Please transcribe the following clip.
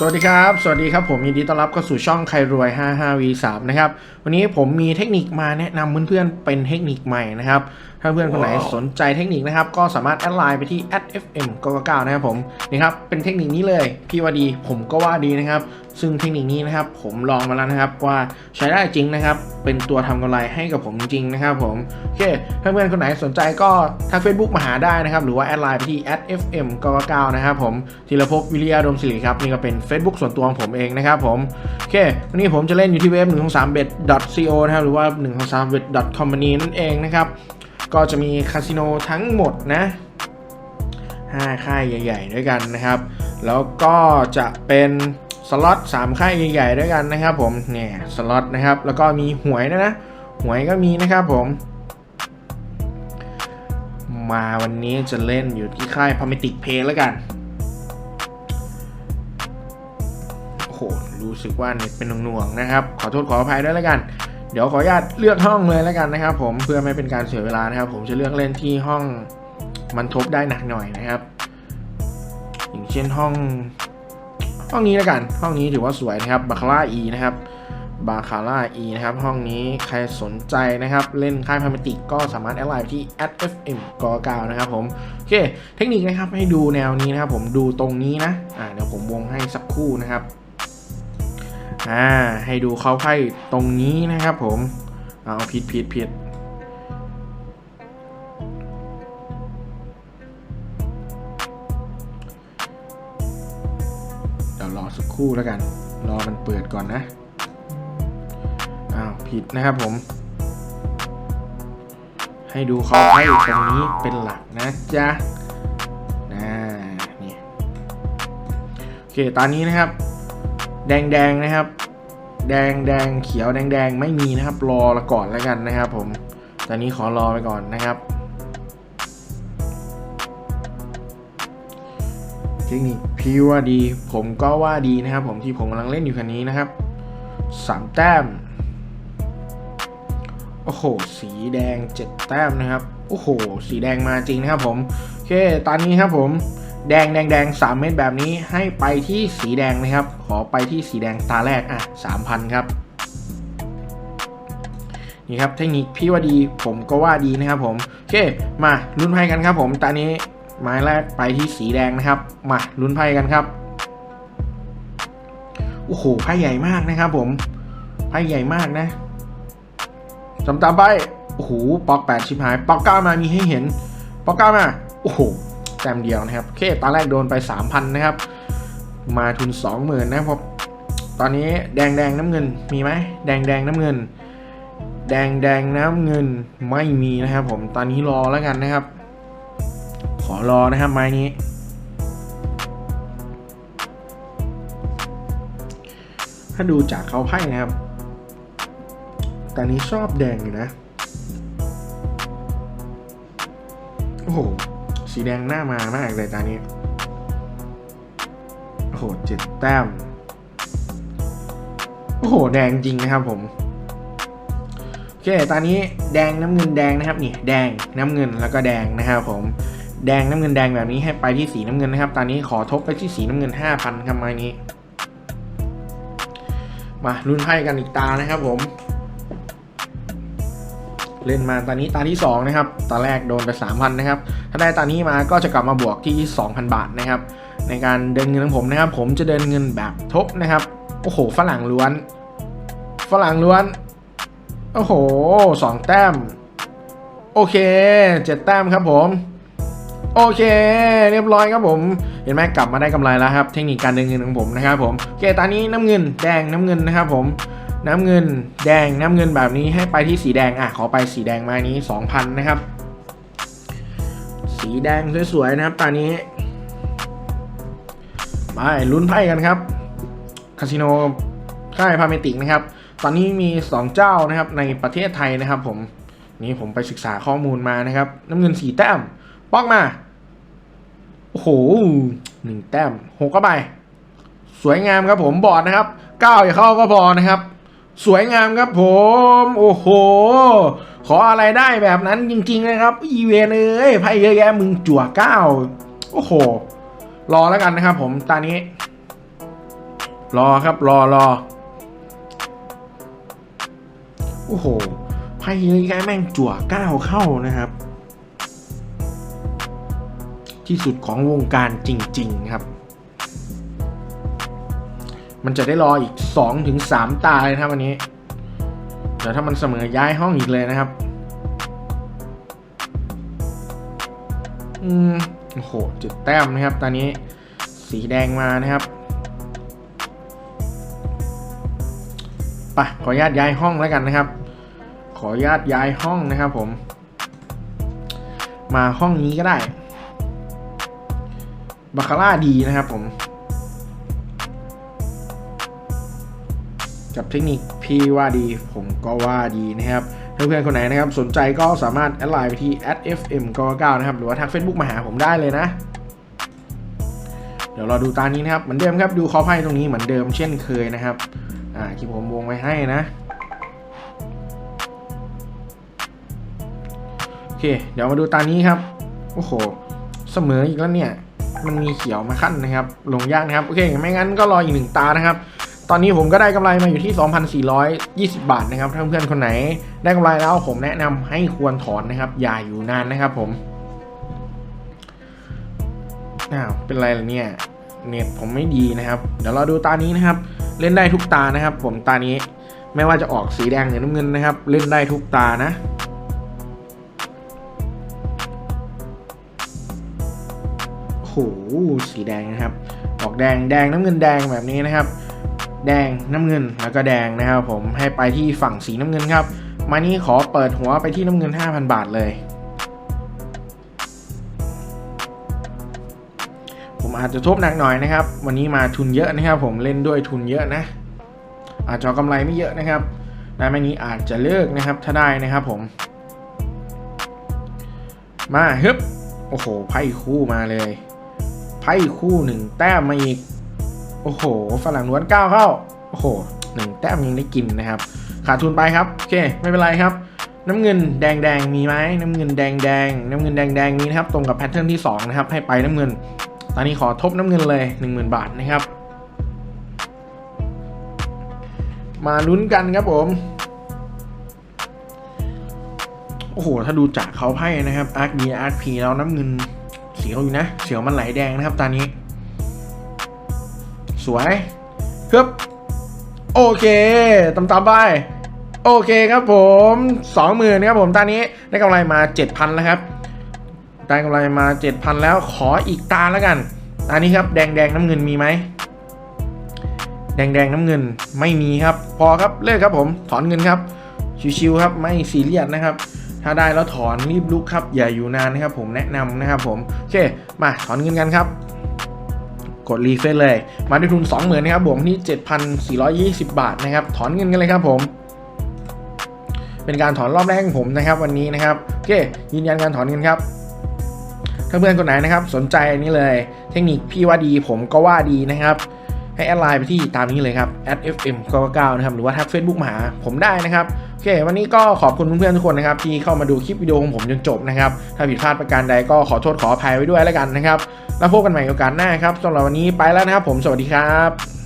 สวัสดีครับ สวัสดีครับ ผมยินดีต้อนรับเข้าสู่ช่องใครรวย 55v3 นะครับ วันนี้ผมมีเทคนิคมาแนะนำเพื่อนๆ เป็นเทคนิคใหม่นะครับ ถ้าเพื่อนคนไหนสนใจเทคนิคนะครับ ก็สามารถแอดไลน์ไปที่ @fm99 นะครับผม นี่ครับ เป็นเทคนิคนี้เลย พี่ว่าดี ผมก็ว่าดีนะครับ ซึ่งเทคนิคนี้นะครับผมลองมาแล้วนะครับว่าใช้ได้จริงนะครับ เป็นตัวทำกำไรให้กับผมจริงๆนะครับผมโอเคเพื่อนๆคนไหนสนใจก็ทาง Facebook มาหาได้นะครับ หรือว่าแอดไลน์ไปที่ @fm99 นะครับผมธีรภพวิริยาดมศิริครับนี่ก็เป็น Facebook ส่วนตัวของผมเองนะครับผมโอเควันนี้ผมจะเล่นอยู่ที่เว็บ 123bet.co นะครับหรือว่า 123bet.company นั่นเองนะครับก็จะมีคาสิโนทั้งหมดนะ5ค่ายใหญ่ ๆ ด้วยกันนะครับ แล้วก็จะเป็น สล็อต3ค่ายใหญ่ๆด้วยกันนะครับผมเนี่ยสล็อตนะครับแล้วก็มีหวยนะนะหวยก็มีนะครับผม มาวันนี้จะเล่นอยู่ที่ค่ายพาเมติกเพย์แล้วกันโอ้โหรู้สึกว่าเน็ตเป็นหน่วงๆนะครับ ขอโทษขออภัยด้วยแล้วกัน เดี๋ยวขออนุญาตเลือกห้องเลยแล้วกันนะครับ ผมเพื่อไม่เป็นการเสียเวลานะครับ ผมจะเลือกเล่นที่ห้องมันทบได้หนักหน่อยนะครับ อย่างเช่นห้อง ห้องนี้แล้วกัน ห้องนี้ถือว่าสวยนะครับบาคาร่าอีนะครับบาคาร่าอีนะครับ ห้องนี้ใครสนใจนะครับ เล่นค่ายพาเมติกก็สามารถแอดไลน์ที่ @fm ก9นะครับผมโอเค เทคนิคนะครับให้ดูแนวนี้นะครับ ผมดูตรงนี้นะอ่าเดี๋ยวผมวงให้สักคู่นะครับอ่าให้ดูเขาไพ่ตรงนี้นะครับ ผมเอาผิดผิดผิดเดี๋ ครู่แล้วกัน รอมันเปิดก่อนนะ อ้าวผิดนะครับผม ให้ดูเขาไพ่ตรงนี้เป็นหลักนะจ๊ะนะนี่โอเคตอนนี้นะครับ แดงแดงนะครับ แดงแดงเขียวแดงแดงไม่มีนะครับ รอละก่อนแล้วกันนะครับ ผม ตอนนี้ขอรอไปก่อนนะครับเทคนิค พี่ว่าดี ผมก็ว่าดีนะครับ ผมที่ผมกำลังเล่นอยู่คันนี้นะครับสามแต้ม โอ้โห สีแดงเจ็ดแต้มนะครับ โอ้โห สีแดงมาจริงนะครับผม โอเค ตอนนี้ครับผม แดงแดงแดงสามเม็ดแบบนี้ให้ไปที่สีแดงนะครับ ขอไปที่สีแดงตาแรกอะสามพันครับ นี่ครับ เทคนิคพี่ว่าดี ผมก็ว่าดีนะครับผม โอเค มาลุ้นไพ่กันครับผม ตอนนี้ ไม้แรกไปที่สีแดงนะครับ มาลุ้นไพ่กันครับ โอ้โห ไพ่ใหญ่มากนะครับผม ไพ่ใหญ่มากนะจำตามไป โอ้โห ปอกแปดชิบหาย ปอกเก้ามามีให้เห็น ปอกเก้ามา โอ้โห แต้มเดียวนะครับ โอเค ตอนแรกโดนไป3,000นะครับ มาทุน20,000นะเพราะตอนนี้แดงแดงน้ำเงินมีไหมแดงแดงน้ำเงิน แดงแดงน้ำเงินไม่มีนะครับผม ตอนนี้รอแล้วกันนะครับ อรอนะครับไม้นี้ ถ้าดูจากเขาไพ่นะครับตอนนี้ชอบแดงอยู่นะ โอ้โห สีแดงหน้ามามากเลยตอนนี้ โอ้โหเจ็ดแต้ม โอ้โห แดงจริงนะครับผมโอเค ตอนนี้แดงน้ำเงินแดงนะครับนี่แดงน้ำเงินแล้วก็แดงนะครับผม แดงน้ำเงินแดงแบบนี้ให้ไปที่สีน้ำเงินนะครับ ตอนนี้ขอทบไปที่สีน้ำเงิน 5,000ครับไม้นี้ มาลุ้นไพ่กันอีกตานะครับผม เล่นมาตอนนี้ตาที่ 2 นะครับ ตาแรกโดนไป 3,000 นะครับ ถ้าได้ตานี้มาก็จะกลับมาบวกที่ 2,000 บาทนะครับ ในการเดินเงินของผมนะครับ ผมจะเดินเงินแบบทบนะครับ โอ้โห ฝรั่งล้วน ฝรั่งล้วน โอ้โหสองแต้ม โอเคเจ็ดแต้มครับผม โอเค เรียบร้อยครับผม เห็นไหมกลับมาได้กำไรแล้วครับ เทคนิคการเดินเงินของผมนะครับผมโอเคตอนนี้น้ำเงินแดงน้ำเงินนะครับผมน้ำเงินแดงน้ำเงินแบบนี้ให้ไปที่สีแดงอะขอไปสีแดงมานี้ 2,000 นะครับ สีแดงสวยๆนะครับตอนนี้ไปลุ้นไพ่กันครับคาสิโนค่ายพาเมติกนะครับ ตอนนี้มี 2 เจ้านะครับในประเทศไทยนะครับผมนี่ผมไปศึกษาข้อมูลมานะครับ น้ำเงินสีแต้มป้องมา โอ้โหหนึ่งแต้มหกก็ไป สวยงามครับผมบอดนะครับเก้าอย่าเข้าก็พอนะครับ สวยงามครับผม โอ้โห ขออะไรได้แบบนั้นจริงๆเลยครับ อีเวนเอ้ยไพ่เยอะแยะมึงจั่วเก้าโอ้โห รอแล้วกันนะครับผมตอนนี้ รอครับรอรอโอ้โหไพ่นี้แกแม่งจั่วเก้าเข้านะครับ ที่สุดของวงการจริง ๆ ครับ มันจะได้รออีก2ถึง3ตาเลยนะครับวันนี้เดี๋ยวถ้ามันเสมอย้ายห้องอีกเลยนะครับอืมโอ้โหจุดแต้มนะครับ ตอนนี้สีแดงมานะครับไปขออนุญาตย้ายห้องแล้วกันนะครับ ขออนุญาตย้ายห้องนะครับผม มาห้องนี้ก็ได้ บาคาร่าดีนะครับผม กับเทคนิคพี่ว่าดีผมก็ว่าดีนะครับเพื่อนๆคนไหนนะครับ สนใจก็สามารถแอดไลน์ไปที่ @fm 9นะครับ หรือว่าทัก Facebook มาหาผมได้เลยนะ เดี๋ยวเราดูตานี้นะครับ เหมือนเดิมครับ ดูคอไพ่ตรงนี้เหมือนเดิมเช่นเคยนะครับ อ่าที่ผมวงไว้ให้นะ โอเค เดี๋ยวมาดูตานี้ครับ โอ้โห เสมออีกแล้วเนี่ย มันมีเขียวมาขั้นนะครับ ลงยากนะครับ โอเค ไม่งั้นก็รออีกหนึ่งตานะครับ ตอนนี้ผมก็ได้กำไรมาอยู่ที่ 2,420 บาทนะครับ ถ้าเพื่อนคนไหนได้กำไรแล้วผมแนะนำให้ควรถอนนะครับ อย่าอยู่นานนะครับผมอ้าวเป็นไรล่ะเนี่ย เน็ตผมไม่ดีนะครับ เดี๋ยวเราดูตานี้นะครับ เล่นได้ทุกตานะครับ ผมตานี้ ไม่ว่าจะออกสีแดงหรือน้ำเงินนะครับ เล่นได้ทุกตานะ สีแดงนะครับ ออกแดงแดงน้ำเงินแดงแบบนี้นะครับ แดงน้ำเงินแล้วก็แดงนะครับ ผมให้ไปที่ฝั่งสีน้ำเงินครับ มานี้ขอเปิดหัวไปที่น้ำเงิน 5,000 บาทเลย ผมอาจจะทบหนักหน่อยนะครับ วันนี้มาทุนเยอะนะครับ ผมเล่นด้วยทุนเยอะนะ อาจจะเอากำไรไม่เยอะนะครับได้ไม่นี้อาจจะเลิกนะครับถ้าได้นะครับผม มาฮึบโอ้โหไพ่คู่มาเลย พ่คู่หนึ่งแต้มมาอีก โอ้โห ฝรั่งล้วนก้าวเข้า โอ้โหหนึ่งแต้มยังได้กินนะครับ ขาดทุนไปครับ โอเค ไม่เป็นไรครับ น้ำเงินแดงแดงมีไหมน้ำเงินแดงแดงน้ำเงินแดงแดงมีนะครับ ตรงกับแพทเทิร์นที่2นะครับ ให้ไปน้ำเงิน ตอนนี้ขอทบน้ำเงินเลย 10,000 บาทนะครับ มาลุ้นกันครับผม โอ้โห ถ้าดูจากเขาไพ่นะครับอาร์คบีอาร์พีแล้วน้ำเงิน เสียวอยู่นะ เสียวมันไหลแดงนะครับตอนนี้ สวยครับโอเคตามๆไปโอเคครับผมสองหมื่นครับผมตอนนี้ได้กำไรมาเจ็ดพันแล้วครับได้กำไรมาเจ็ดพันแล้วขออีกตาแล้วกันอันนี้ครับแดงแดงน้ำเงินมีไหมแดงแดงน้ำเงินไม่มีครับ พอครับเลิกครับผมถอนเงินครับชิวๆครับไม่ซีเรียสนะครับ ถ้าได้แล้วถอนรีบลุกครับ อย่าอยู่นานนะครับผมแนะนำนะครับผม โอเค มาถอนเงินกันครับ กดรีเฟซเลย มาด้วยทุน 20,000นะครับบวกที่ 7,420 บาทนะครับ ถอนเงินกันเลยครับผมเป็นการถอนรอบแรกของผมนะครับวันนี้นะครับโอเคยืนยันการถอนเงินครับ ถ้าเพื่อนคนไหนนะครับ สนใจอันนี้เลย เทคนิคพี่ว่าดีผมก็ว่าดีนะครับ ให้แอดไลน์ไปที่ตามนี้เลยครับ @fm 99นะครับหรือว่าทัก Facebook มาหาผมได้นะครับ โอเควันนี้ก็ขอบคุณเพื่อนๆทุกคนนะครับที่เข้ามาดูคลิปวิดีโอของผมจนจบนะครับถ้าผิดพลาดประการใดก็ขอโทษขออภัยไว้ด้วยแล้วกันนะครับ แล้วพบกันใหม่โอกาสหน้าครับสำหรับวันนี้ไปแล้วนะครับผมสวัสดีครับ